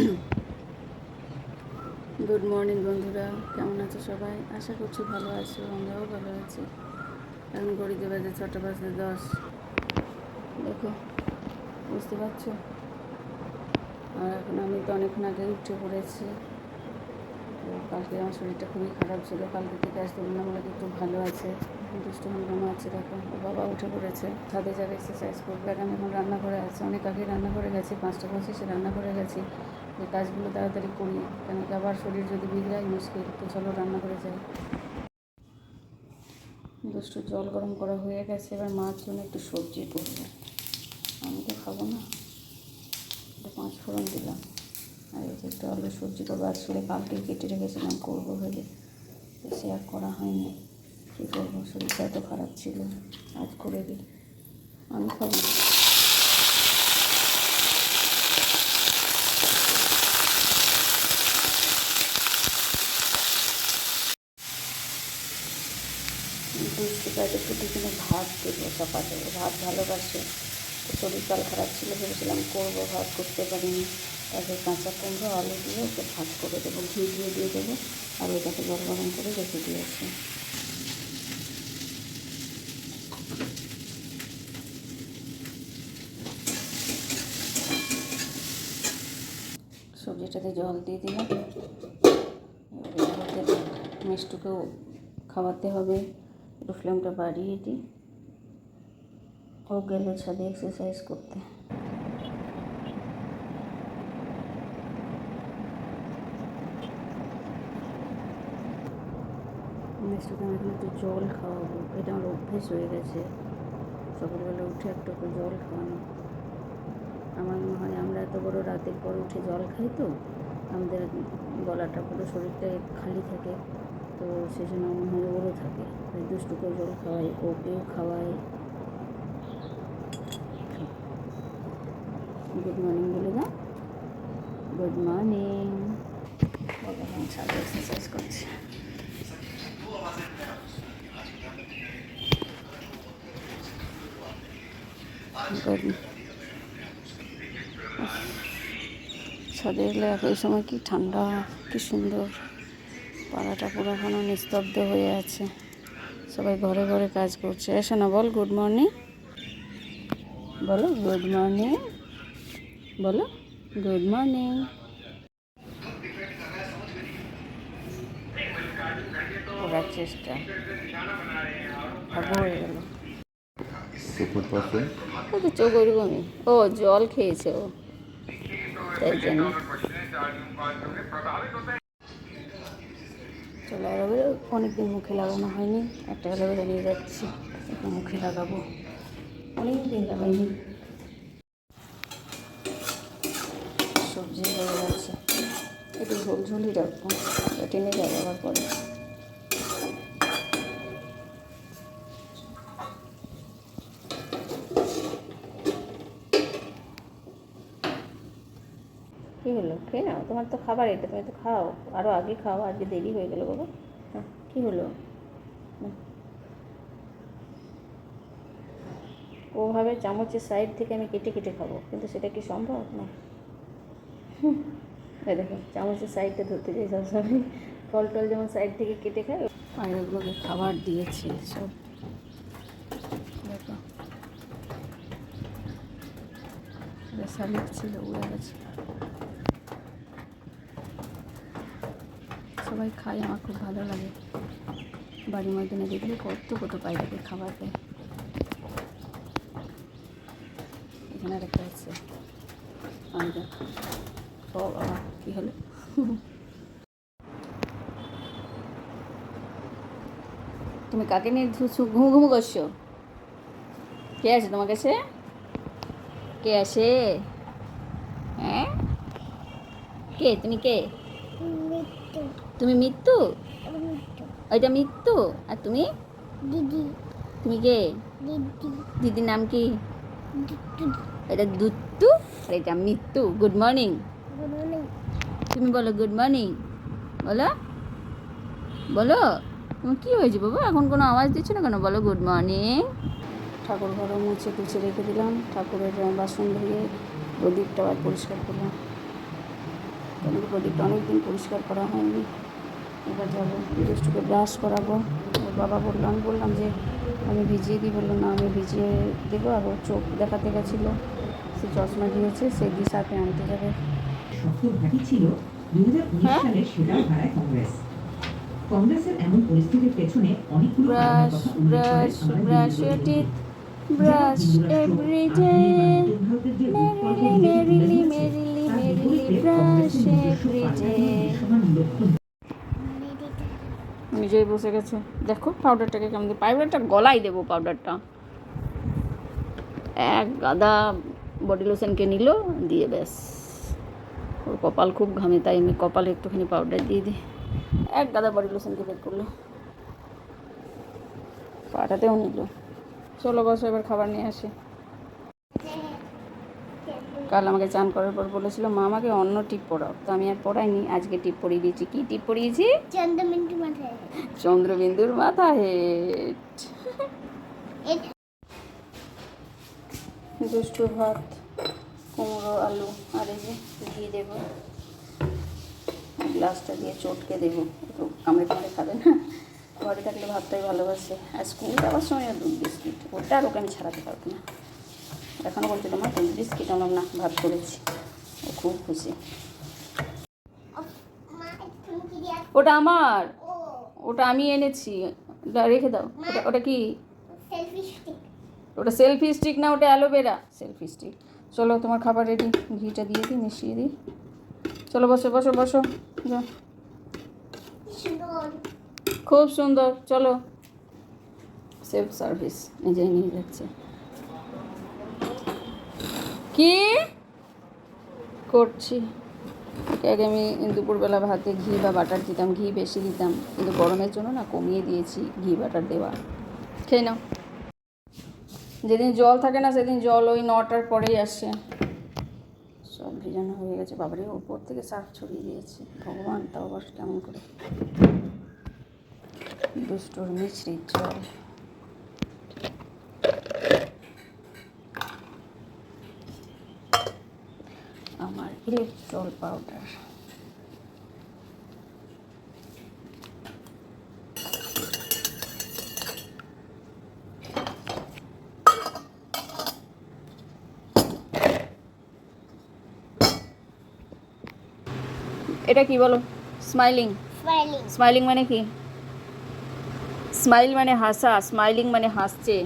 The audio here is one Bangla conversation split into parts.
গুড মর্নিং বন্ধুরা। কেমন আছো সবাই? আশা করছি ভালো আছো, আমরাও ভালো আছি। এখন ঘড়িতে বাজে ছটা বাজে দশ। দেখো, বুঝতে পারছ? আর এখন আমি তো অনেকক্ষণ আগে উঠে পড়েছি। কালকে আমার শরীরটা খুবই খারাপ ছিল। কালকে থেকে আজ তুলনামূলক একটু ভালো আছে। দুষ্ট মনে আছে, দেখো। ওর বাবা উঠে পড়েছে, ছাদে যাবে এক্সারসাইজ করবে। আর আমি এখন রান্না করে আছি, অনেক আগে রান্না করে গেছি, পাঁচটা পঁচিশে রান্না করে গেছি। এই কাজগুলো তাড়াতাড়ি করি, কেন কি আবার শরীর যদি বিগড়ায় মুশকিল, তো চলো রান্না করে যাই। দুষ্টু জল গরম করা হয়ে গেছে, এবার মার জন্য একটু সবজি করব। আমি তো খাব না। পাঁচ ফোড়ন দিলাম। আর এই যে একটু আলু সবজি করব আসলে কালকে কেটে রেখেছিলাম, করব ভেবে। সে আর করা হয়নি। কী করব শরীরটা এত খারাপ ছিল। আজ করে দিই আমি খাব না। দুষ্টিকাতে একটু টিফিনে ভাত দেবো সকালে ভাত ভালোবাসে। তো শরীর কাল খারাপ ছিল, ভেবেছিলাম করব, ভাত করতে পারিনি। তারপরে কাঁচা কুমড়ো, আলু দিয়ে ওকে ভাত করে দেবো, ঘি দিয়ে দিয়ে দেবো। আর ওইটাকে জল গরম করে রেখে দিয়েছি। জল দিয়ে দিলাম। এর মধ্যে মিষ্টুকেও খাওয়াতে হবে। একটু ফ্লেমটা বাড়িয়ে দিই। ও গেল ছাদে এক্সারসাইজ করতে। মিষ্টুকে আমি একটু জল খাওয়াবো। এটা আমার অভ্যেস হয়ে গেছে। সকালবেলা উঠে একটু জল খাওয়ানো। আমার মনে হয় আমরা এত বড় রাতের পর উঠে জল খাই তো। আমাদের গলাটা পুরো শরীরটা খালি থাকে, তো সেই জন্য মনে হয় ওরও থাকে। তাই দুষ্টুকে জল খাওয়াই ওকেও খাওয়াই গুড মর্নিং বলে দাও। গুড মর্নিং এখন ছাদে এক্সারসাইজ করছে Good. ছাদে এলে এই সময় কি ঠান্ডা কি সুন্দর। পাড়াটা পুরো এখনও নিস্তব্ধ হয়ে আছে। সবাই ঘরে ঘরে কাজ করছে। এসো না বল গুড মর্নিং বলো গুড মর্নিং বলো গুড মর্নিং করার চেষ্টা। হয়ে গেল। চোখ ও জল খেয়েছে ও। তাই জন্য চলো অ্যালোভেরা অনেকদিন মুখে লাগানো হয়নি। একটা অ্যালোভেরা নিয়ে যাচ্ছি। একটু মুখে লাগাবো। অনেক দিন লাগাইনি। সবজি হয়ে গেছে। একটু ঝোল ঝোলই রাখব। টেনে যাবে আবার পরে কী হলো খেয়ে নাও তোমার তো খাবার এটা তুমি তো খাও আরও আগে খাও আজকে দেরি হয়ে গেলো বাবা। হ্যাঁ, কী হলো? নাও। ওভাবে চামচের সাইড থেকে আমি কেটে কেটে খাব কিন্তু সেটা কি সম্ভব? না। দেখো চামচের সাইডটা ধরতে যাই সবসময় ফল টল যেমন সাইড থেকে কেটে খাই আর ওগুলোকে খাবার দিয়েছি সব। দেখো। শালিক ছিল উড়ে গেছে। সবাই খায়, আমার খুব ভালো লাগে। বাড়ির ময়দানে দেখলে কত কত পায়রাকে খাবার দেয় এখানে একটা আছে। বাবা, কী হলো? তুমি কাকে নিয়ে ঘুমু ঘুমু করছ? কে আছে তোমার কাছে? কে আছে? হ্যাঁ? কে? তুমি কে? তুমি মৃত্যু ওইটা মৃত্যু আর তুমি? দিদি। তুমি কে? দিদির নাম কি? এটা দুত্তু আর এটা মৃত্যু গুড মর্নিং তুমি বলো গুড মর্নিং বলো। বলো। তোমার কী হয়েছে বাবা? এখন কোনো আওয়াজ দিচ্ছ না কেন? বলো গুড মর্নিং ঠাকুর ঘরও মুছে টুছে রেখে দিলাম। ঠাকুরের বাসন ধুয়ে প্রদীপটা আবার পরিষ্কার করলাম। কেন প্রদীপটা অনেকদিন পরিষ্কার করা হয়নি? এবার যাব দুষ্টুকে ব্রাশ করাবো। ওর বাবা বলল আমি বললাম যে আমি ভিজিয়ে দিই বলল না আমি ভিজিয়ে দেবো। আর ও চোখ দেখাতে গেছিল। সে চশমা দিয়েছে সে দিশাতে আনতে যাবে। ছিল দুই? সালের সেটাও হারায় কংগ্রেস। কংগ্রেসের এমন পরিস্থিতির পেছনে অনেকগুলো brush brush brush every day merrily merrily ধরেছে, merrily merrily brush every day নিজেই বসে গেছে। দেখো পাউডারটাকে কেমন দিয়ে পাউডারটা গলায় দেবো পাউডারটা এক গাদা বডি লোশনকে নিল, দিয়ে ব্যাস। ওর কপাল খুব ঘামে, তাই আমি কপালে একটুখানি পাউডার দিয়ে দিই। এক গাদা বডি লোশনকে বের করল। পাটাতেও নিল। চলো বসো, এবার খাবার নিয়ে আসে। কাল আমাকে চান করার পর বলেছিল মা আমাকে অন্য টিপ পড়াও। তো আমি আর পড়াইনি আজকে টিপ পরিয়ে দিয়েছি। কি টিপ পরিয়েছি চন্দ্রমিন্টু মাথায়। চন্দ্রবিন্দুর মাথা হেট। দুষ্টু ভাত কুমড়ো আলু আর এই যে দিয়ে দেবো। গ্লাসটা দিয়ে চটকে দেবো। একটু কামড়ে কামড়ে খাবে না? ঘরে থাকলে ভাতটাই ভালোবাসে। আর স্কুল যাওয়ার সময় দুধ বিস্কিট ওটা আর ওকে আমি ছাড়াতে পারব না। এখনও বলছিল মা দুধ বিস্কিট আমার না ভাত করেছি। ও খুব খুশি। তুমি ওটা আমার। ওটা আমি এনেছি। রেখে দাও। ওটা ওটা কি? ওটা সেলফি স্টিক না ওটা অ্যালোভেরা? Selfie stick. চলো, তোমার খাবার রেডি ঘিটা দিয়ে দিই, মিশিয়ে দিই। চলো, বসো বসো বসো। সুন্দর খুব সুন্দর। চলো। সেলফ সার্ভিস নিজেই নিয়ে যাচ্ছে। কি করছি? আগে আমি দুপুরবেলা ভাতে ঘি বা বাটার দিতাম, ঘি বেশি দিতাম। কিন্তু গরমের জন্য না কমিয়ে দিয়েছি ঘি, বাটার দেওয়া। খেয়ে নাও। যেদিন জল থাকে না সেদিন জল ওই নটার পরেই আসে। সব ভিজানো হয়ে গেছে। বাবারে উপর থেকে সার্ফ ছড়িয়ে দিয়েছে। ভগবান, তাও আবার কেমন করে। দুষ্টুর মিশ্রিত জল আমার ইলেকট্রল পাউডার এটা কি বলো? স্মাইলিং স্মাইলিং মানে কি? স্মাইল মানে হাসা স্মাইলিং মানে হাসছে।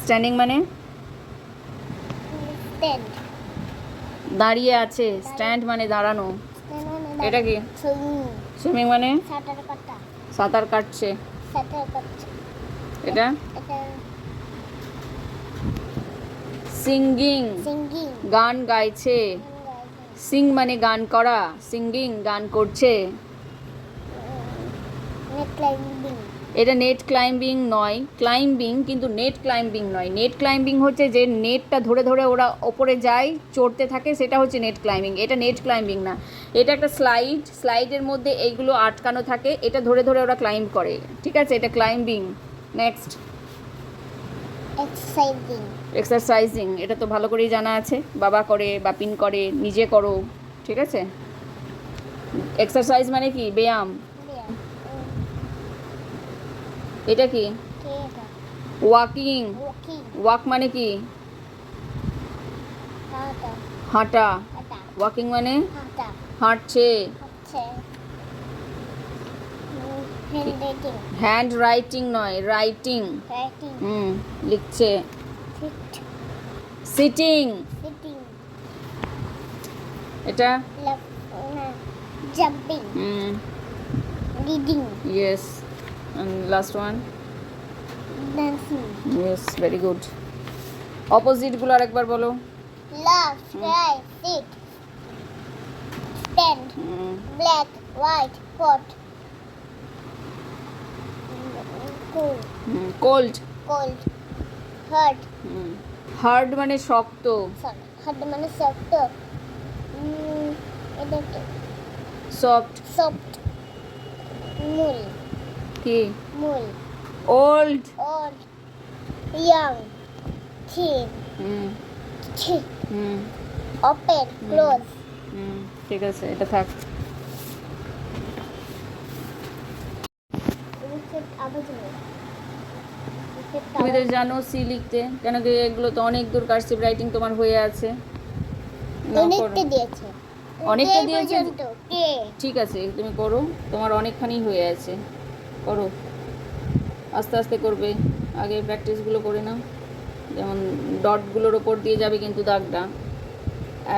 স্ট্যান্ডিং মানে? দাঁড়িয়ে আছে। স্ট্যান্ড মানে দাঁড়ানো। এটা কি? সুইমিং মানে? সাঁতার কাটা সাঁতার কাটছে। সাঁতার কাটছে এটা? সিঙ্গিং গান গাইছে। সিং মানে গান করা। সিঙ্গিং গান করছে। এটা নেট ক্লাইম্বিং নয় ক্লাইম্বিং কিন্তু নেট ক্লাইম্বিং নয়। নেট ক্লাইম্বিং হচ্ছে যে নেটটা ধরে ধরে ওরা ওপরে যায় চড়তে থাকে সেটা হচ্ছে নেট ক্লাইম্বিং এটা নেট ক্লাইম্বিং না। এটা একটা স্লাইড স্লাইডের মধ্যে এইগুলো আটকানো থাকে এটা ধরে ধরে ওরা ক্লাইম্ব করে। ঠিক আছে? এটা ক্লাইম্বিং নেক্সট এক্সারসাইজিং এক্সারসাইজিং এটা তো ভালো করেই জানা আছে। বাবা করে বাপিন করে নিজে করো। ঠিক আছে? এক্সারসাইজ মানে কি? ব্যায়াম। এটা কি? ওয়াকিং ওয়াকিং মানে কি? হাঁটা। ওয়াকিং মানে? হাঁটছে। হ্যান্ড রাইটিং নয় রাইটিং হুম লিখছে। সিটিং এটা? Jumping hmm. Reading yes last one dancing yes very good অপোজিটগুলো আরেকবার বলো। Left right sit stand hmm. black white hot. Cool hmm cold cold. Hard. Hmm. Hard মানে শক্ত। Hard মানে শক্ত। এটা কি সফট মূল। কি? মূল old old. Young. Thin. Hmm. Hmm. Open close hmm. ঠিক আছে এটা থাক। তুমি তো জানো সি লিখতে কেন কি এগুলো তো অনেক দূর কার্সিভ রাইটিং তোমার হয়ে আছে। অনেকটা দিয়েছে। অনেকটা দিয়েছে? ঠিক আছে তুমি করো তোমার অনেকখানি হয়ে আছে। করো। আস্তে আস্তে করবে। আগে প্র্যাকটিসগুলো করে নাও। যেমন ডটগুলোর ওপর দিয়ে যাবে কিন্তু দাগটা।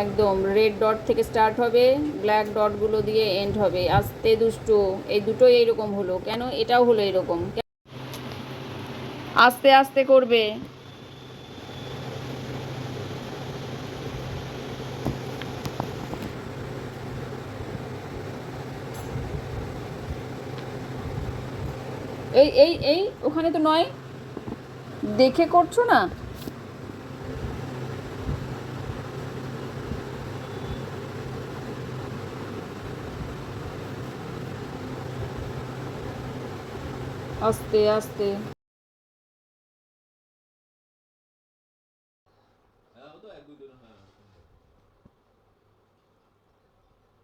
একদম রেড ডট থেকে স্টার্ট হবে ব্ল্যাক ডটগুলো দিয়ে এন্ড হবে। আস্তে দুষ্টু। এই দুটোই এইরকম হলো। কেন? এটাও হলো এরকম। আস্তে আস্তে করবে। এই এই এই ওখানে তো নয়। দেখে করছ না? আস্তে আস্তে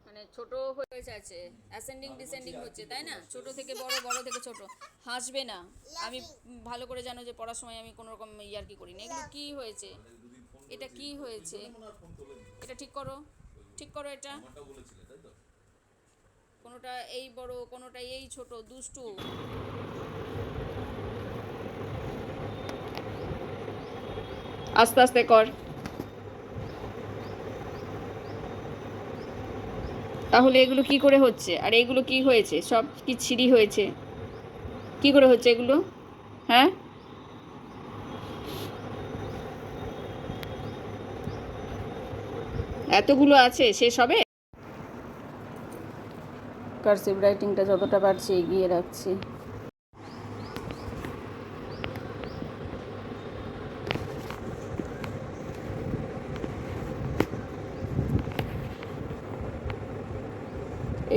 মানে ছোট যাচ্ছে অ্যাসেন্ডিং ডিসেন্ডিং হচ্ছে তাই না? ছোট থেকে বড় বড় থেকে ছোট। হাসবে না। আমি ভালো করে জানো যে পড়ার সময় আমি কোনো রকম ইয়ার্কি করি না এগুলো কি হয়েছে? এটা কি হয়েছে? এটা ঠিক করো। ঠিক করো এটা। কোনোটা এই বড় কোনোটা এই ছোট দুষ্টু। আস্তে আস্তে কর। তাহলে এগুলো কি করে হচ্ছে? আর এগুলো কি হয়েছে? সব কি ছিঁড়ি হয়েছে? কি করে হচ্ছে এগুলো? হ্যাঁ? এতগুলো আছে, শেষ হবে? কার্সিভ রাইটিংটা যতটা পারছি এগিয়ে রাখছি।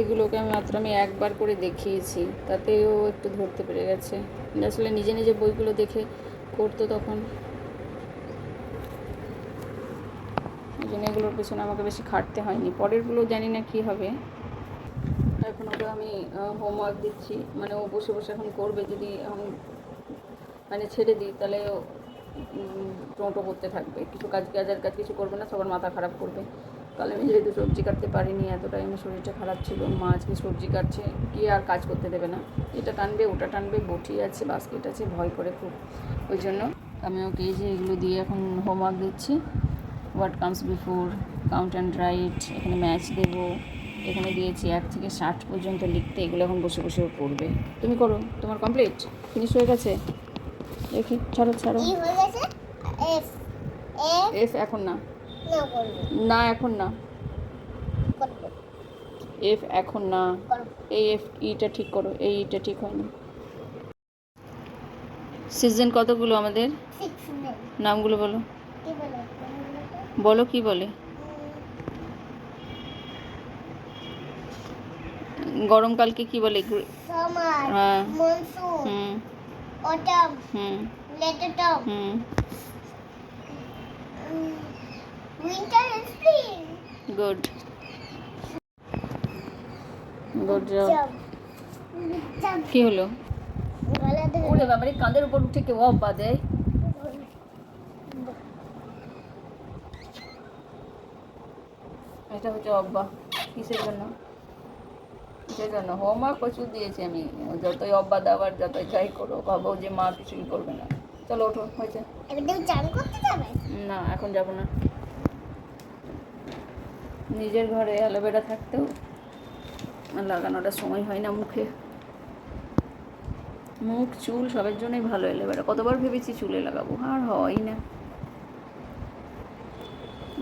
এগুলোকে আমি মাত্র আমি একবার করে দেখিয়েছি, তাতেও একটু ধরতে পেরে গেছে। আসলে নিজে নিজে বইগুলো দেখে করতো তখন। এগুলোর পেছনে আমাকে বেশি খাটতে হয়নি। পরেরগুলো জানি না কি হবে। এখন ওকে আমি হোমওয়ার্ক দিচ্ছি। মানে ও বসে বসে এখন করবে যদি এখন মানে ছেড়ে দিই, তাহলে টোটো করতে থাকবে। কিছু কাজ কাজের কাজ কিছু করবে না, সবার মাথা খারাপ করবে। কাল আমি যেহেতু সবজি কাটতে পারিনি এতটাই আমার শরীরটা খারাপ ছিল। মা আজকে সবজি কাটছে কি আর কাজ করতে দেবে না। এটা টানবে ওটা টানবে বটি আছে বাস্কেট আছে ভয় করে খুব। ওই জন্য আমি ওকে এই যে এগুলো দিয়ে এখন হোমওয়ার্ক দিচ্ছি। What comes before count and write এখানে ম্যাচ দেবো। এখানে দিয়েছি এক থেকে ষাট পর্যন্ত লিখতে এগুলো এখন বসে বসে ও করবে তুমি করো তোমার কমপ্লিট ফিনিশ হয়ে গেছে? দেখি ছাড়ো ছাড়ো। এফ এখন না। না এখন না। এফ এখন না। এই এফ ইটা ঠিক করো এই ইটা ঠিক হয়নি সিজন কতগুলো আমাদের? নামগুলো বলো? বলো? কি বলে? গরমকালকে কি বলে? হ্যাঁ। Hmm. Hmm. Hmm. Winter and spring good good job job job কি হলো? ওরে বাবারে কাঁধের উপর উঠে কেউ অব্বা দেয় এটা হচ্ছে অব্বা কিসের জন্য? কিসের জন্য? হোমওয়ার্ক প্রচুর দিয়েছি আমি। যতই অব্বা দাবার যতই যাই করো ভাবো যে মা কিছুই করবে না। চলো ওঠো হয়েছে। না এখন যাব না। নিজের ঘরে অ্যালোভেরা থাকতেও লাগানোটা সময় হয় না মুখে। মুখ, চুল সবের জন্যই ভালো অ্যালোভেরা। কতবার ভেবেছি চুলে লাগাবো, আর হয় না।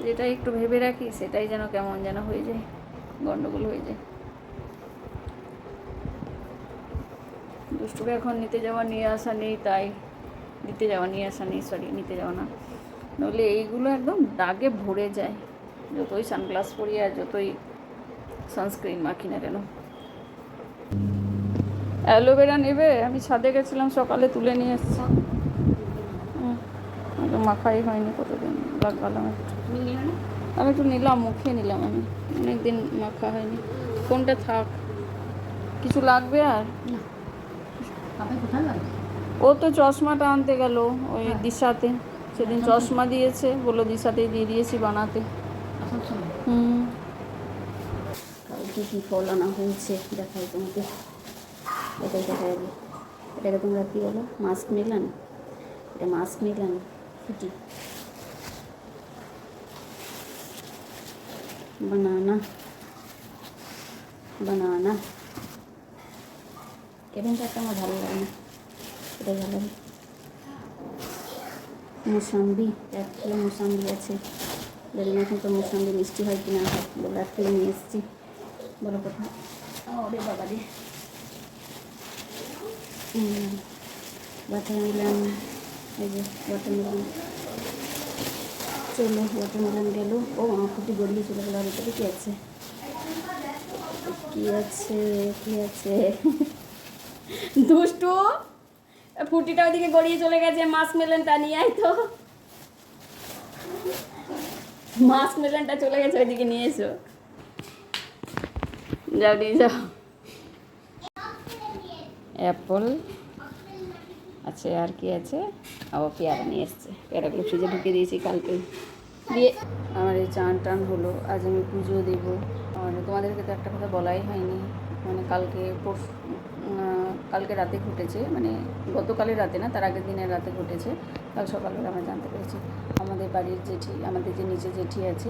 যেটা একটু ভেবে রাখি, সেটাই যেন কেমন যেন হয়ে যায়, গন্ডগোল হয়ে যায়। দুষ্টুকে এখন নিতে যাওয়া নিয়ে আসা নেই, তাই নিতে যাওয়া নিয়ে আসা নেই সরি নিতে যাওয়া না। নইলে এইগুলো একদম দাগে ভরে যায়। যতই সানগ্লাস পরি আর যতই সানস্ক্রিন মাখি না কেন। অ্যালোভেরা নেবে? আমি ছাদে গেছিলাম সকালে তুলে নিয়ে এসেছি। মাখাই হয়নি কতদিন লাগালাম একটু আমি একটু নিলাম মুখে নিলাম আমি। অনেকদিন মাখা হয়নি। কোনটা থাক। কিছু লাগবে আর? ও তো চশমাটা আনতে গেল ওই দিশাতে। সেদিন চশমা দিয়েছে বলল দিশাতেই দিয়ে দিয়েছি বানাতে। হুম। কালকে ফল আনা হয়েছে? দেখাই তোমাকে। এটাই দেখা যাবে। এটাকে তোমরা কী বলো? মাস্ক মিলান? এটা মাস্ক মিলান? ফুটি। বানানা। বানানা। আমার ভালো লাগে না। ভালো মোসাম্বি, এক কিলো মোসাম্বি আছে। জানি না এখন তো মোসাম্বি মিষ্টি হয় কিনা বলে এক কিলো নিয়ে এসেছি। বলো কোথায় ওরে বাবা রে। ওয়াটারমেলন এই যে ওয়াটারমেলন চলো ওয়াটারমেলন গেল। ও আমার ফুটি গড়িয়ে চলে গেলো। আর এটাতে কী আছে? কী আছে? কী আছে? দুষ্টু ফুটিটা ওইদিকে গড়িয়ে চলে গেছে মাছ মেলেনটা নিয়ে আয় তো। মাছ মেলেনটা চলে গেছে, ওইদিকে নিয়ে এসো। যাও, নিয়ে যাও। অ্যাপল। আছে, আর কি আছে? আবার পেয়ারা নিয়ে এসছে। পেয়ারাগুলো ফ্রিজে ঢুকে দিয়েছি কালকে। দিয়ে আমার এই চান টান হলো, আজ আমি পুজো দেবো। আর তোমাদেরকে তো একটা কথা বলাই হয়নি। মানে কালকে পরশু কালকে রাতে ঘটেছে মানে গতকালের রাতে না, তার আগের দিনের রাতে ঘটেছে। কাল সকালবেলা আমরা জানতে পেরেছি। আমাদের বাড়ির জেঠি, আমাদের যে নিচে জেঠি আছে,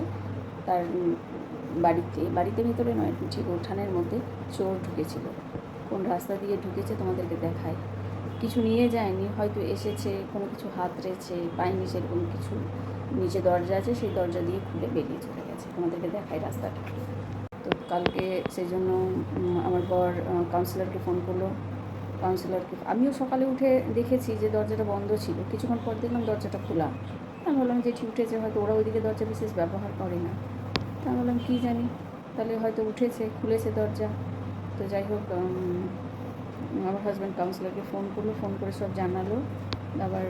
তার বাড়িতে বাড়িতে ভিতরে নয়, ঠিক উঠানের মধ্যে চোর ঢুকেছিল। কোন রাস্তা দিয়ে ঢুকেছে তোমাদেরকে দেখায় কিছু নিয়ে যায়নি, হয়তো এসেছে, কোনো কিছু হাত রেছে পায়নি সেরকম কিছু, নিচে দরজা আছে, সেই দরজা দিয়ে খুলে বেরিয়ে চলে গেছে। তোমাদেরকে দেখায় রাস্তাটা। কালকে সেই জন্য আমার বর কাউন্সিলরকে ফোন করল। কাউন্সিলরকে আমিও সকালে উঠে দেখেছি যে দরজাটা বন্ধ ছিল। কিছুক্ষণ পর দেখলাম দরজাটা খোলা। আমি বললাম যে উঠেছে, হয়তো ওরা ওইদিকে দরজা বিশেষ ব্যবহার করে না। তা আমি বললাম কী জানি? তাহলে হয়তো উঠেছে, খুলেছে দরজা। তো যাই হোক আমার হাজব্যান্ড কাউন্সিলরকে ফোন করল ফোন করে সব জানালো। আবার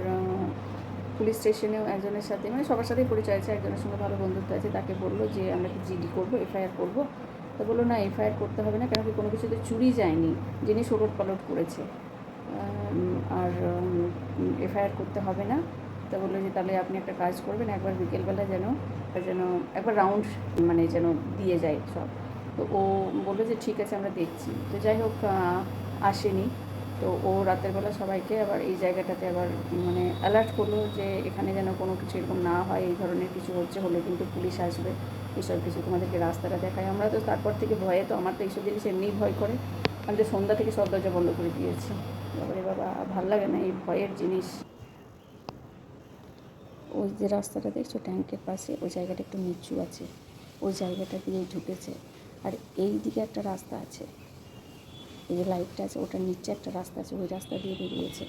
পুলিশ স্টেশনেও একজনের সাথে মানে সবার সাথেই পরিচয় আছে, একজনের সঙ্গে ভালো বন্ধুত্ব আছে, তাকে বলল যে আমরা কি জিডি করব, এফআইআর করব। তো বলল না এফআইআর করতে হবে না, কেন কি কোনো কিছুতে চুরি যায়নি জিনিস ওলট পালট করেছে। আর এফআইআর করতে হবে না, তা বলল যে তাহলে আপনি একটা কাজ করবেন, একবার বিকেলবেলা যেন যেন একবার রাউন্ড মানে যেন দিয়ে যায় সব। তো ও বলল যে ঠিক আছে, আমরা দেখছি। তো যাই হোক আসেনি। তো ও রাতের বেলা সবাইকে আবার এই জায়গাটাতে আবার মানে অ্যালার্ট করল যে এখানে যেন কোনো কিছু এরকম না হয়, এই ধরনের কিছু হচ্ছে হলে কিন্তু পুলিশ আসবে। এসব কিছু তোমাদেরকে রাস্তাটা দেখায় আমরা তো তারপর থেকে ভয়ে তো আমার তো এইসব জিনিস এমনিই ভয় করে। আমি তো সন্ধ্যা থেকে সব দরজা বন্ধ করে দিয়েছি। বাবারে বাবা, ভালো লাগে না এই ভয়ের জিনিস। ওই যে রাস্তাটা দেখছ, ট্যাঙ্কের পাশে, ওই জায়গাটা একটু নিচু আছে। ওই জায়গাটা দিয়ে ঢুকেছে। আর এই দিকে একটা রাস্তা আছে। এই যে লাইটটা আছে, ওটার নিচে একটা রাস্তা আছে, ওই রাস্তা দিয়ে বেরিয়েছে।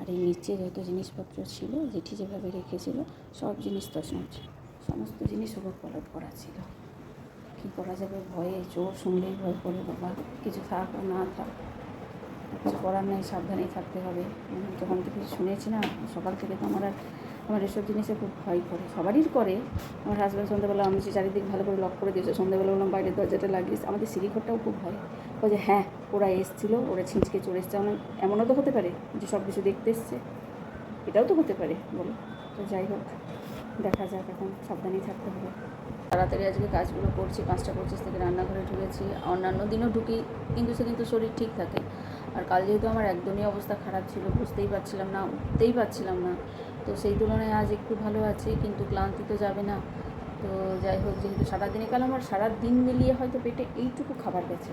আর এই নিচে যত জিনিসপত্র ছিল, জেঠি যেভাবে রেখেছিল, সব জিনিস তছনছ। সমস্ত জিনিস ওপর পলট করা ছিল। কী করা যাবে? ভয়ে চোর শুনলেই ভয় করে, বাবা, কিছু থাক না থাক। কিছু করার নেই, সাবধানেই থাকতে হবে। যখন থেকে শুনেছি না, সকাল থেকে তো আমার আর, আমার এসব জিনিসে খুব ভয় করে। সবারই করে। আমার হাজব্যান্ড সন্ধ্যাবেলা আমি চারিদিক ভালো করে লক করে দিয়েছে। সন্ধ্যাবেলা বললাম বাইরের দরজাটা লাগিয়েছ আমাদের সিঁড়িঘরটাও খুব ভয়। ও যে হ্যাঁ ওরা এসছিল, ওরা ছিঁচকে চলে এসছে। এমনও তো হতে পারে যে সব কিছু দেখতে এসছে? এটাও তো হতে পারে, বলো। তো যাই হোক। দেখা যাক, এখন সাবধানেই থাকতে হবে। তাড়াতাড়ি আজকে কাজগুলো করছি, পাঁচটা পঁচিশ থেকে রান্নাঘরে ঢুকেছি। অন্যান্য দিনও ঢুকি, কিন্তু সেদিন তো শরীর ঠিক থাকে। আর কাল যেহেতু আমার একদমই অবস্থা খারাপ ছিল, বুঝতেই পারছিলাম না, উঠতেই পারছিলাম না। তো সেই তুলনায় আজ একটু ভালো আছি, কিন্তু ক্লান্তি তো যাবে না। তো যাই হোক, যেহেতু সারাদিনে কাল আমার সারা দিন মিলিয়ে হয়তো পেটে এইটুকু খাবার গেছে।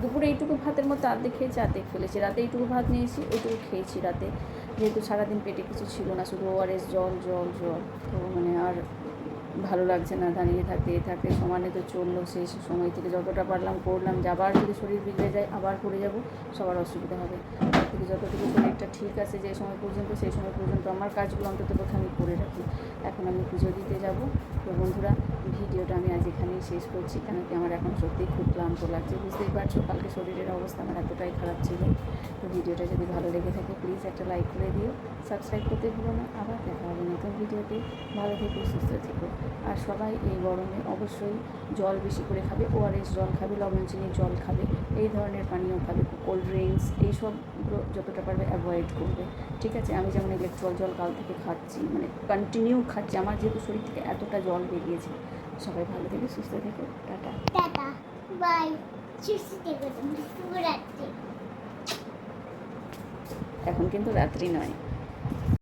দুপুরে এইটুকু ভাতের মধ্যে আর্ধেক খেয়েছি, আর্ধেক ফেলেছি। রাতে এইটুকু ভাত নিয়েছি, ওইটুকু খেয়েছি রাতে। যেহেতু সারাদিন পেটে কিছু ছিল না, শুধু ওআরএস জল জল জল, তো মানে আর ভালো লাগছে না, দাঁড়িয়ে থাকতে, এ থাকতে, সমানে তো চলল সেই সময় থেকে যতটা পারলাম করলাম যে আবার যদি শরীর বিগড়ে যায় আবার পড়ে যাব, সবার অসুবিধা হবে। থেকে যতটুকু শরীরটা ঠিক আছে যে সময় পর্যন্ত, সেই সময় পর্যন্ত আমার কাজগুলো অন্তত পক্ষে আমি করে রাখি। এখন আমি পুজো দিতে যাব। তো বন্ধুরা, ভিডিওটা আমি আজ এখানেই শেষ করছি, কেন কি আমার এখন সত্যিই খুব ক্লান্ত লাগছে। বুঝতেই পারছ, কালকে শরীরের অবস্থা আমার এতটাই খারাপ ছিল। তো ভিডিওটা যদি ভালো লেগে থাকে প্লিজ একটা লাইক করে দিও। সাবস্ক্রাইব করতে ভুলো না। আবার দেখা হবে নতুন ভিডিও সবাইকে ভালো থেকো, সুস্থ থেকো। আর সবাই এই গরমে অবশ্যই জল বেশি করে খাবে। ওআরএস জল খাবে, লবণ চিনির জল খাবে, এই ধরনের পানীয় খাবে কোল্ড ড্রিঙ্কস এইসবগুলো যতটা পারবে অ্যাভয়েড করবে। ঠিক আছে? আমি যেমন ইলেকট্রল জল কাল থেকে খাচ্ছি মানে কন্টিনিউ খাচ্ছি আমার যেহেতু শরীর থেকে এতটা জল বেরিয়েছে। সবাই ভালো থেকে সুস্থ থেকো টাটা। টাটা বাই সুস্থ থেকো এখন কিন্তু রাত্রি নয়।